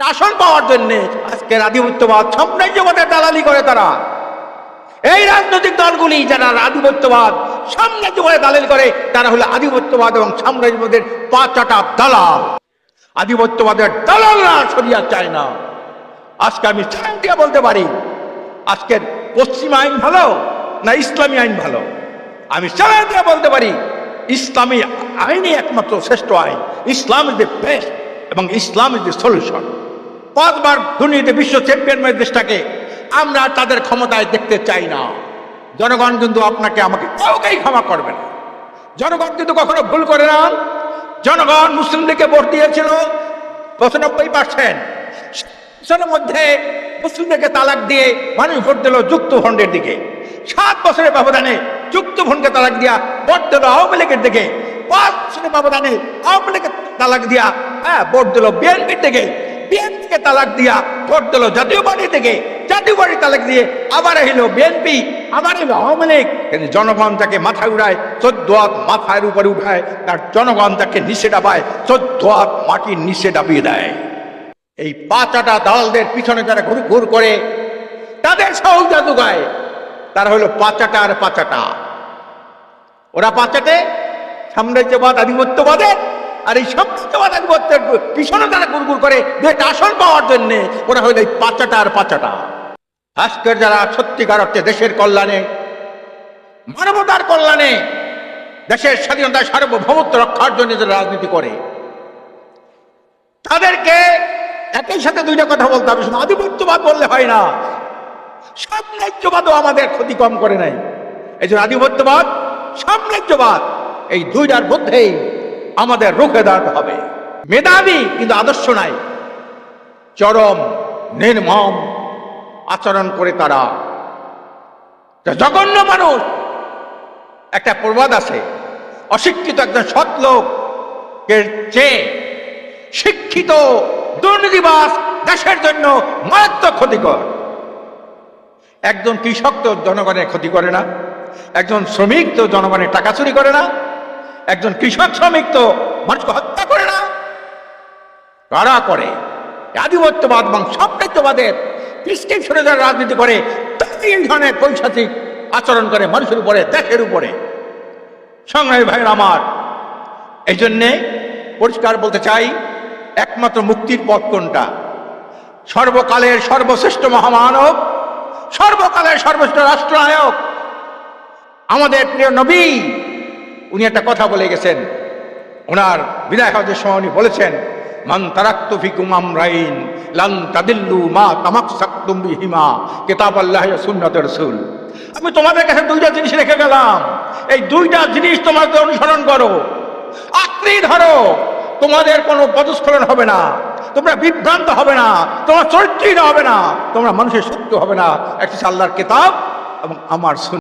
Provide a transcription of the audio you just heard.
আসন পাওয়ার জন্য আজকের আধিপত্যবাদ সাম্রাজ্যবাদের দালালি করে তারা। এই রাজনৈতিক দলগুলি যারা আধিপত্যবাদ সাম্রাজ্যবাদের দালালি করে, তারা হলো আধিপত্যবাদ এবং সাম্রাজ্যবাদের পাঁচাটা দালাল। আধিপত্যবাদের দালালরা সরিয়া চায় না। আজকে আমি দিয়ে বলতে পারি, আজকের পশ্চিম আইন ভালো না ইসলামী আইন ভালো? আমি দিয়ে বলতে পারি, ইসলামী আইনই একমাত্র শ্রেষ্ঠ আইন, ইসলাম ইজ দ্য বেস্ট এবং ইসলাম ইজ দ্য সলিউশন পাঁচবার দুর্নীতি বিশ্ব চ্যাম্পিয়ন দেশটাকে আমরা তাদের ক্ষমতায় দেখতে চাই না। জনগণ কিন্তু আপনাকে আমাকে কাউকেই ক্ষমা করবে না। জনগণ কিন্তু কখনো ভুল করে না। জনগণ মুসলিম লীগকে ভোট দিয়েছিল, পঁচানব্বই পার্সেন্ট সেটার মধ্যে মুসলিমদেরকে তালাক দিয়ে মানুষ ভোট দিল যুক্ত ফন্ডের দিকে। সাত বছরের ব্যবধানে যুক্ত ফন্ডকে তালাক দিয়া ভোট দিল আওয়ামী লীগের দিকে। পাঁচ বছরের ব্যবধানে আওয়ামী লীগের তালাক দিয়া হ্যাঁ ভোট দিল বিএনপির দিকে। বিএনপিকে তালাক দিয়া ভোট দিল জাতীয় পার্টি থেকে। জাতীয় পার্টি তালাক দিয়ে আবার এলো বিএনপি, আবার এলো আওয়ামী লীগ। কিন্তু জনগণ তাকে মাথায় উড়ায় চোদ্দ হাত মাথার উপরে উঠায়, তার জনগণ তাকে নিচে ডাবায় চোদ্দ হাত মাটির নিচে ডাবিয়ে দেয়। এই পাঁচাটা দালালদের পিছনে যারা ঘুর ঘুর করে, তাদের সহ জাদু গায় তারা হলো পাচাটা আর পাচাটা। ওরা পাচাটে সাম্রাজ্যবাদ, আধিপত্যবাদের আর এই সাম্রাজ্যবাদ আধিপত্যের পিছনে তারা গুড়গুড় করে আসন পাওয়ার জন্য ওরা হলো এই পাচাটা আর পাচাটা। আজকের যারা সত্যিকার অর্থে দেশের কল্যাণে, মানবতার কল্যাণে, দেশের স্বাধীনতা সার্বভৌমত্ব রক্ষার জন্য যারা রাজনীতি করে, তাদেরকে একই সাথে দুইটা কথা বলতে হবে, শুধু আধিপত্যবাদ বললে হয় না সাম্রাজ্যবাদও আমাদের ক্ষতি কম করে নাই এই জন্য আধিপত্যবাদ সাম্রাজ্যবাদ এই দুইটার মধ্যেই আমাদের রুখে দাঁড়াতে হবে। মেধাবী কিন্তু আদর্শ নাই। চরম নির্মম আচরণ করে তারা। জঘন্য মানুষ, একটা প্রবাদ আছে। অশিক্ষিত একজন সৎ লোকের চেয়ে শিক্ষিত দুর্নীতিবাস দেশের জন্য মারাত্মক ক্ষতিকর। একজন কৃষক তো জনগণের ক্ষতি করে না। একজন শ্রমিক তো জনগণের টাকা চুরি করে না। একজন কৃষক শ্রমিক তো, মানুষকে হত্যা করে না। কারা করে? আধিপত্যবাদ এবং সাম্রাজ্যবাদের প্রিসক্রিপশনে যারা রাজনীতি করে তাদের এই ধরনের পৈশাচিক আচরণ করে মানুষের উপরে, দেশের উপরে। সংগ্রামী ভাইয়ের আমার, এই জন্যে পরিষ্কার বলতে চাই, একমাত্র মুক্তির পথ কোনটা? সর্বকালের সর্বশ্রেষ্ঠ মহামানব, সর্বকালের সর্বশ্রেষ্ঠ রাষ্ট্রনায়ক, আমাদের প্রিয় নবী উনি একটা কথা বলে গেছেন। ওনার বিদায় হজের সময় উনি বলেছেন, মান তারাক্তু ফিকুম আমরাইন, লান তাদিল্লু মা তামাক্সাকতুম বিহিমা কিতাব আল্লাহ সুন্নাত আমি তোমাদের কাছে দুইটা জিনিস রেখে গেলাম। এই দুইটা জিনিস তোমাদের অনুসরণ করো। আঁকড়ে ধরো। তোমাদের কোনো পদস্খলন হবে না। তোমরা বিভ্রান্ত হবে না। তোমার চরিত্রহীন হবে না। তোমরা মানুষের শত্রু হবে না। একটা আল্লাহর কিতাব এবং আমার